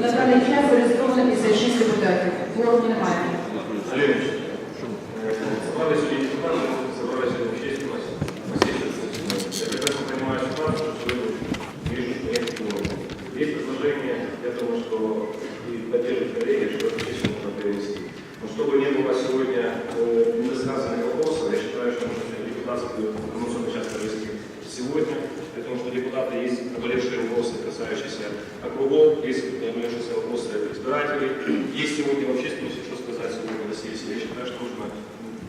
На даний час зареєстровано 56 депутатів. Кворуму немає. Олегович, э, собрались люди депутаты, собрались общественность, на сессию. Я прекрасно понимаю ситуацию, что вы вижу, что нет кворума. Есть предложение, я думаю, что и поддерживают коллеги, что эту сессию нужно перенести. Но чтобы не было сегодня э, недосказанных вопросов, я считаю, что нужно депутатскую нужно сейчас провести сегодня, потому депутаты есть наболевшие вопросы, касающиеся округов, есть наболевшие вопросы избирателей, есть сегодня в общественности, что сказать сегодня на сессии. Я считаю, что нужно,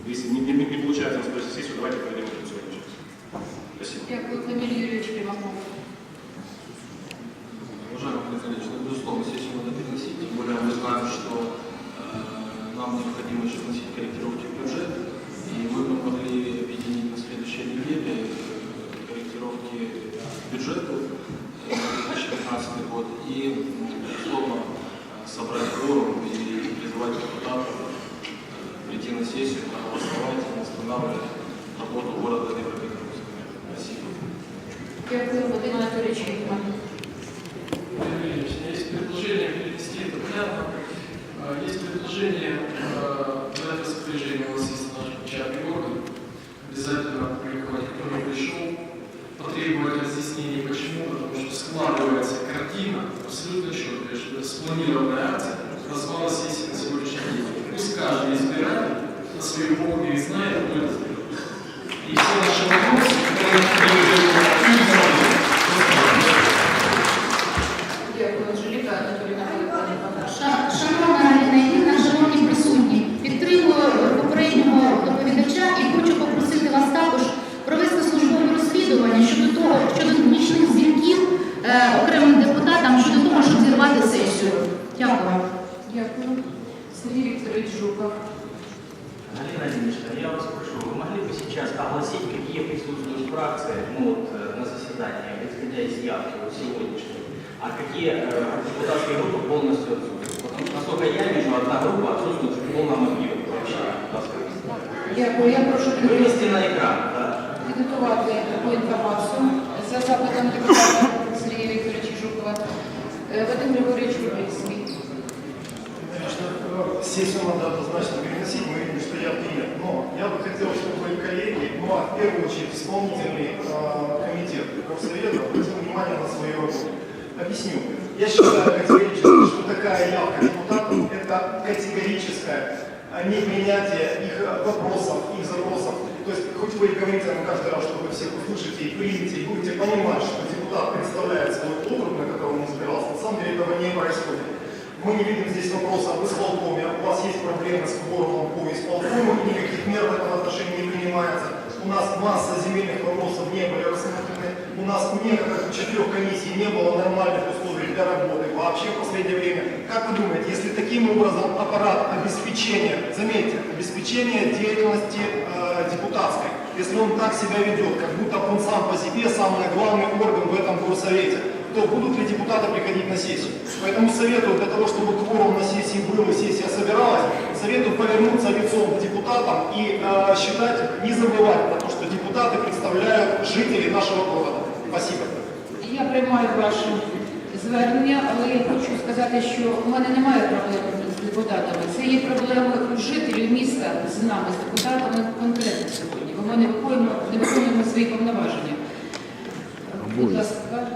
если не, не, не получается на той сессию, давайте проведем это сегодня. Спасибо. Дякую, Каміль Юрійович Примаков. Уважаемый Александр Ильич, ну, безусловно, сессию надо переносить, тем более мы знаем, что э, нам необходимо еще вносить корректировки в бюджет, и мы бы могли объединить на следующей неделе э, корректировки к бюджету э, на 2015 год и, м, безусловно, э, собрать форум и призвать депутатов э, прийти на сессию, проголосовать и останавливать работу города Днепропетровска. Спасибо. Дякую. Владимир Ильич, у меня есть предложение перенести это понятно. А, Есть предложение а, дать распоряжение, у вас есть наш печатный орган, обязательно опубликовать, кто не пришел, потребовать разъяснений, почему, потому что складывается картина абсолютно четкая, что это спланированная акция развала сессии на сегодняшний день. Пусть каждый избиратель на своем округе знает, кто это сделал. И сейчас огласить, какие присутствуют фракции ну, вот, э, на заседании, исходя из явки вот, сегодняшней, а какие э, депутатские группы полностью отсутствуют? Потому что, насколько я вижу, одна группа отсутствует в полном объеме вообще. будь ласка. Дякую. Я прошу Вывести на экран, да? підготувати таку інформацію за запитом депутата Сергія Вікторовича Жукова. Е, Вадим Григорьович Рублівський. Э, сессию надо однозначно переносить, мы видим, что явки нет. Но я бы хотел, чтобы мои коллеги, ну а в первую очередь исполнительный э, комитет профсовета обратил внимание на свою работу. Объясню. Я считаю категорически, что такая явка депутатов – это категорическое а, непринятие их э, вопросов, их запросов. То есть, хоть вы и говорите нам каждый раз, что вы всех услышите и примете, и будете понимать, что депутат представляет свой округ, на котором он избирался, на самом деле этого не происходит. Мы не видим здесь вопроса об исполкоме. У вас есть проблемы с кворумом по исполкому, и никаких мер в этом отношении не принимается. У нас масса земельных вопросов не были рассмотрены. У нас у некоторых четырех комиссий не было нормальных условий для работы вообще в последнее время. Как вы думаете, если таким образом аппарат обеспечения, заметьте, обеспечения деятельности э, депутатской, если он так себя ведет, как будто он сам по себе самый главный орган в этом горсовете, то будут ли депутаты приходить на сессию? Поэтому советую для того, чтобы кворум на сессии был и сессия собиралась, советую повернуться лицом к депутатам и э, считать, не забывать про то, что депутаты представляют жителей нашего города. Спасибо. Я приймаю ваше звернення, але я хочу сказати, що в мене немає проблем з депутатами. Це є проблеми у жителів міста з нами, з депутатами конкретно сьогодні. Бо ми не виконуємо, не виконуємо свої повноваження. Будь ласка,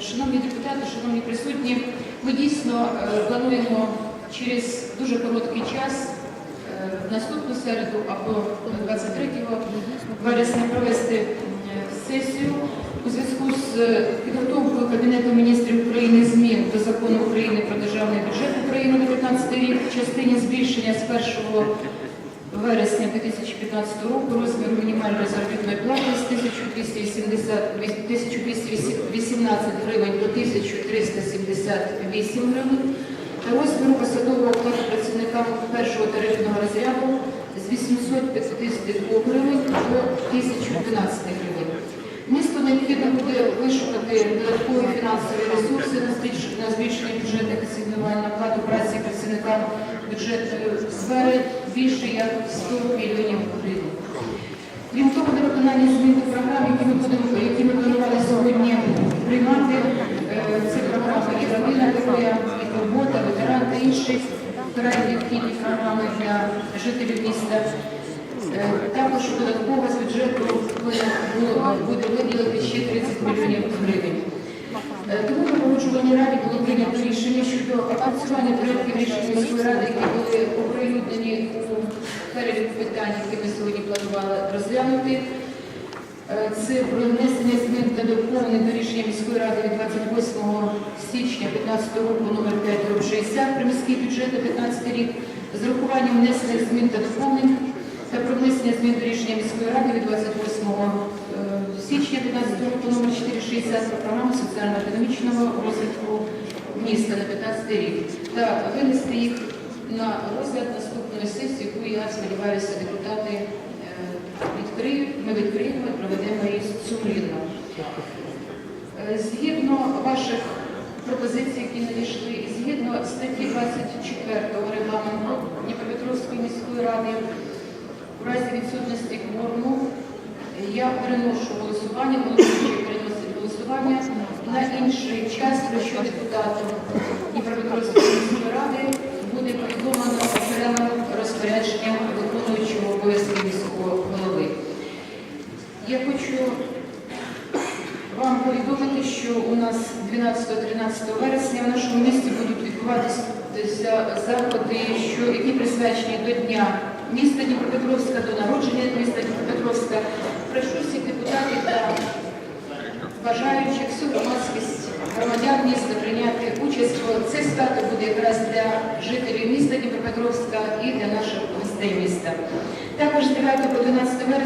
Шановні депутати, шановні присутні, ми дійсно е, плануємо через дуже короткий час е, в наступну середу або 23 вересня провести е, сесію у зв'язку з підготовкою Кабінету міністрів України змін до закону України про державний бюджет України на 2015 рік в частині збільшення з 1 вересня 2015 року розміру мінімальної заробітної плати з 1218 гривень до 1378 гривень та розміру посадового окладу працівникам першого тарифного розряду з 852 гривень до 1012 гривень. Місту необхідно буде вишукати додаткові фінансові ресурси на збільшення бюджетних асигнувань на оплату праці працівникам бюджетної сфери більше як 100 мільйонів гривень. Крім того, на виконання змін до програм, які ми будемо, які ми планували сьогодні приймати, е, це програма і родина героя, і турбота, ветеран та інші вкрай необхідні програми для жителів міста. Е, Також додатково з бюджету буде виділити ще 30 мільйонів гривень. Е, Тому погоджувальній раді було прийнято рішення щодо опрацювання проєктів рішень міської ради, які були оприлюднені у переліку питань, які ми сьогодні планували розглянути. Е, Це про внесення змін та доповнень до рішення міської ради від 28 січня 2015 року номер 5 60 про міський бюджет на 15 рік з урахуванням внесених змін та доповнень та про внесення змін до рішення міської ради від 28 е, січня 2015 року номер 460 про програму соціально-економічного розвитку міста на 15 рік та винести їх на розгляд наступної сесії, яку я сподіваюся, депутати е, відкриють. Ми відкриємо і проведемо її сумлінно. Е, Згідно ваших пропозицій, які надійшли, і згідно статті 24 регламенту Дніпропетровської міської ради, у разі відсутності кворуму я переношу голосування, головуючий переносить голосування на інший час, про що депутату Дніпропетровської міської ради буде повідомлено окремим розпорядженням виконуючого обов'язки міського голови. Я хочу вам повідомити, що у нас 12-13 вересня в нашому місті будуть відбуватися заходи, що, які присвячені до Дня міста Дніпропетровська, до народження міста Дніпропетровська. Прошу бажаючих всю громадськість громадян міста прийняти участь. бо Це свято буде якраз для жителів міста Дніпропетровська і для наших гостей міста. Також з 9 по 12 вересня